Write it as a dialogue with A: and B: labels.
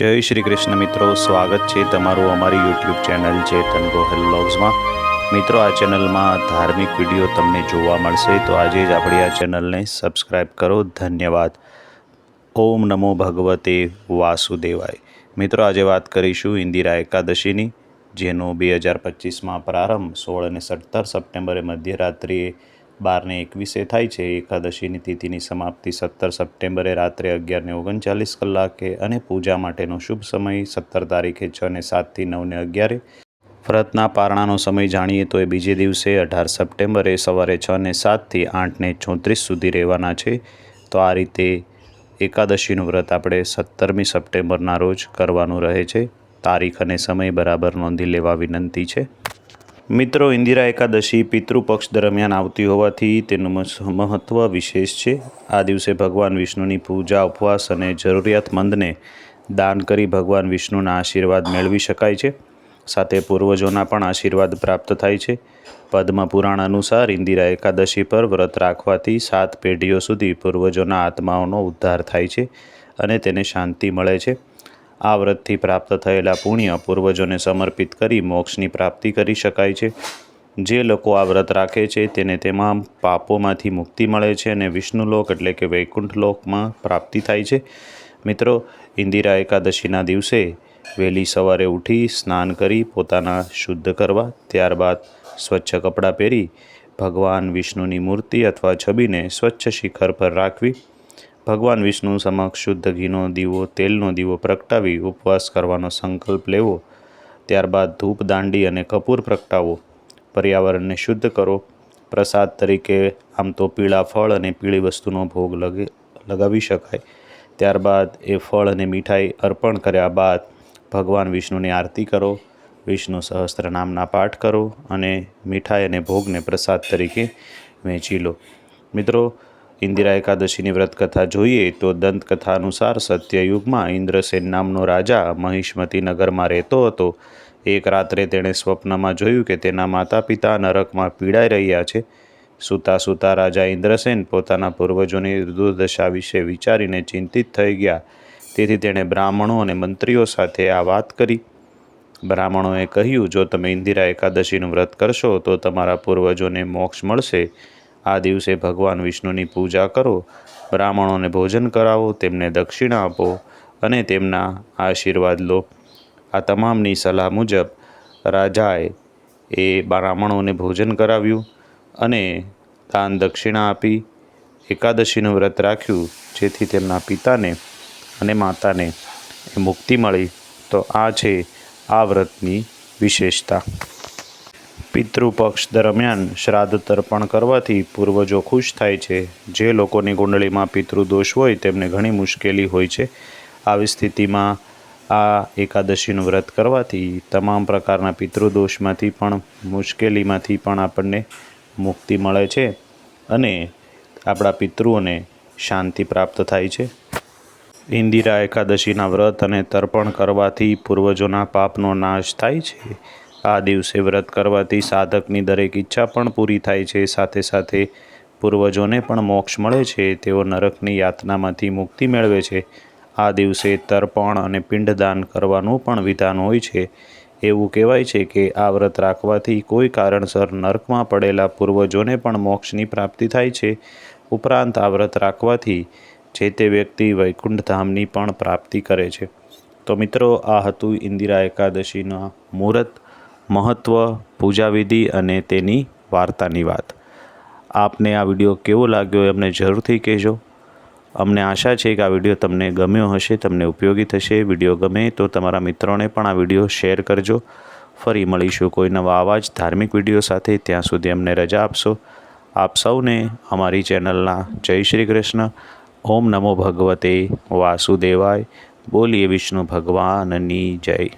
A: જય શ્રી કૃષ્ણ મિત્રો, સ્વાગત છે તમારું અમારી યુટ્યુબ ચેનલ ચેતન ગોહેલ વ્લોગ્સમાં મિત્રો, આ ચેનલમાં ધાર્મિક વીડિયો તમને જોવા મળશે, તો આજે જ આપણી આ ચેનલને સબસ્ક્રાઈબ કરો. ધન્યવાદ. ઓમ નમો ભગવતે વાસુદેવાય. મિત્રો, આજે વાત કરીશું ઇન્દિરા એકાદશીની, જેનો બે હજાર પચીસમાં પ્રારંભ સોળ અને સત્તર સપ્ટેમ્બરે મધ્યરાત્રિએ બારને એકવીસે થાય છે. એકાદશીની તિથિની સમાપ્તિ સત્તર સપ્ટેમ્બરે રાત્રે અગિયારને ઓગણચાલીસ કલાકે અને પૂજા માટેનો શુભ સમય સત્તર તારીખે છ ને સાતથી નવને અગિયારે. વ્રતના પારણાનો સમય જાણીએ તો એ બીજે દિવસે અઢાર સપ્ટેમ્બરે સવારે છ ને સાતથી આઠને ચોત્રીસ સુધી રહેવાના છે. તો આ રીતે એકાદશીનું વ્રત આપણે સત્તરમી સપ્ટેમ્બરના રોજ કરવાનું રહે છે. તારીખ અને સમય બરાબર નોંધી લેવા વિનંતી છે. મિત્રો, ઇન્દિરા એકાદશી પિતૃપક્ષ દરમિયાન આવતી હોવાથી તેનું મહત્ત્વ વિશેષ છે. આ દિવસે ભગવાન વિષ્ણુની પૂજા, ઉપવાસ અને જરૂરિયાતમંદને દાન કરી ભગવાન વિષ્ણુના આશીર્વાદ મેળવી શકાય છે. સાથે પૂર્વજોના પણ આશીર્વાદ પ્રાપ્ત થાય છે. પદ્મ પુરાણ અનુસાર ઇન્દિરા એકાદશી પર વ્રત રાખવાથી સાત પેઢીઓ સુધી પૂર્વજોના આત્માઓનો ઉદ્ધાર થાય છે અને તેને શાંતિ મળે છે. આ વ્રતથી પ્રાપ્ત થયેલા પુણ્ય પૂર્વજોને સમર્પિત કરી મોક્ષની પ્રાપ્તિ કરી શકાય છે. જે લોકો આ વ્રત રાખે છે, તેને તેમાં પાપોમાંથી મુક્તિ મળે છે અને વિષ્ણુલોક એટલે કે વૈકુંઠ લોકમાં પ્રાપ્તિ થાય છે. મિત્રો, ઇન્દિરા એકાદશીના દિવસે વહેલી સવારે ઉઠી સ્નાન કરી પોતાના શુદ્ધ કરવા, ત્યારબાદ સ્વચ્છ કપડાં પહેરી ભગવાન વિષ્ણુની મૂર્તિ અથવા છબીને સ્વચ્છ શિખર પર રાખવી ભગવાન વિષ્ણુ સમક્ષ શુદ્ધ ઘીનો દીવો, તેલનો દીવો પ્રગટાવી ઉપવાસ કરવાનો સંકલ્પ લેવો. ત્યારબાદ ધૂપ, દાંડી અને કપૂર પ્રગટાવો. પર્યાવરણને શુદ્ધ કરો. પ્રસાદ તરીકે આમ તો પીળા ફળ અને પીળી વસ્તુનો ભોગ લગે, લગાવી શકાય. ત્યારબાદ એ ફળ અને મીઠાઈ અર્પણ કર્યા બાદ ભગવાન વિષ્ણુની આરતી કરો. વિષ્ણુ સહસ્ત્ર નામના પાઠ કરો અને મીઠાઈ અને ભોગને પ્રસાદ તરીકે વહેંચી લો. મિત્રો ઇન્દિરા એકાદશીની વ્રતકથા જોઈએ તો દંતકથા અનુસાર સત્યયુગમાં ઇન્દ્રસેન નામનો રાજા મહિષ્મતી નગરમાં રહેતો હતો. એક રાત્રે તેણે સ્વપ્નમાં જોયું કે તેના માતા પિતા નરકમાં પીડાઈ રહ્યા છે. સૂતા સૂતા રાજા ઇન્દ્રસેન પોતાના પૂર્વજોની દુર્દશા વિશે વિચારીને ચિંતિત થઈ ગયા. તેથી તેણે બ્રાહ્મણો અને મંત્રીઓ સાથે આ વાત કરી. બ્રાહ્મણોએ કહ્યું, જો તમે ઇન્દિરા એકાદશીનું વ્રત કરશો તો તમારા પૂર્વજોને મોક્ષ મળશે. આ દિવસે ભગવાન વિષ્ણુની પૂજા કરો, બ્રાહ્મણોને ભોજન કરાવો, તેમને દક્ષિણા આપો અને તેમના આશીર્વાદ લો. આ તમામની સલાહ મુજબ રાજાએ એ બ્રાહ્મણોને ભોજન કરાવ્યું અને દાન દક્ષિણા આપી, એકાદશીનું વ્રત રાખ્યું, જેથી તેમના પિતાને અને માતાને મુક્તિ મળી. તો આ છે આ વ્રતની વિશેષતા. પિતૃપક્ષ દરમિયાન શ્રાદ્ધ તર્પણ કરવાથી પૂર્વજો ખુશ થાય છે. જે લોકોની કુંડળીમાં પિતૃદોષ હોય તેમને ઘણી મુશ્કેલી હોય છે. આવી સ્થિતિમાં આ એકાદશીનું વ્રત કરવાથી તમામ પ્રકારના પિતૃદોષમાંથી પણ મુશ્કેલીમાંથી પણ આપણને મુક્તિ મળે છે અને આપણા પિતૃઓને શાંતિ પ્રાપ્ત થાય છે. ઇન્દિરા એકાદશીના વ્રત અને તર્પણ કરવાથી પૂર્વજોના પાપનો નાશ થાય છે. આ દિવસે વ્રત કરવાથી સાધકની દરેક ઈચ્છા પણ પૂરી થાય છે. સાથે સાથે પૂર્વજોને પણ મોક્ષ મળે છે. તેઓ નરકની યાતનામાંથી મુક્તિ મેળવે છે. આ દિવસે તર્પણ અને પિંડદાન કરવાનું પણ વિધાન હોય છે. એવું કહેવાય છે કે આ વ્રત રાખવાથી કોઈ કારણસર નર્કમાં પડેલા પૂર્વજોને પણ મોક્ષની પ્રાપ્તિ થાય છે. ઉપરાંત આ વ્રત રાખવાથી જે તે વ્યક્તિ વૈકુંઠધામની પણ પ્રાપ્તિ કરે છે. તો મિત્રો, આ હતું ઇન્દિરા એકાદશીના મુહૂર્ત. મહત્ત્વ પૂજાવિધિ અને તેની વાર્તાની વાત. આપને આ વીડિયો કેવો લાગ્યો એ અમને જરૂરથી કહેજો. અમને આશા છે કે આ વીડિયો તમને ગમ્યો હશે, તમને ઉપયોગી થશે. વીડિયો ગમે તો તમારા મિત્રોને પણ આ વીડિયો શેર કરજો. ફરી મળીશું કોઈ નવા આવા જ ધાર્મિક વીડિયો સાથે. ત્યાં સુધી અમને રજા આપશો. આપ સૌને અમારી ચેનલના જય શ્રી કૃષ્ણ. ઓમ નમો ભગવતે વાસુદેવાય. બોલીએ વિષ્ણુ ભગવાનની જય.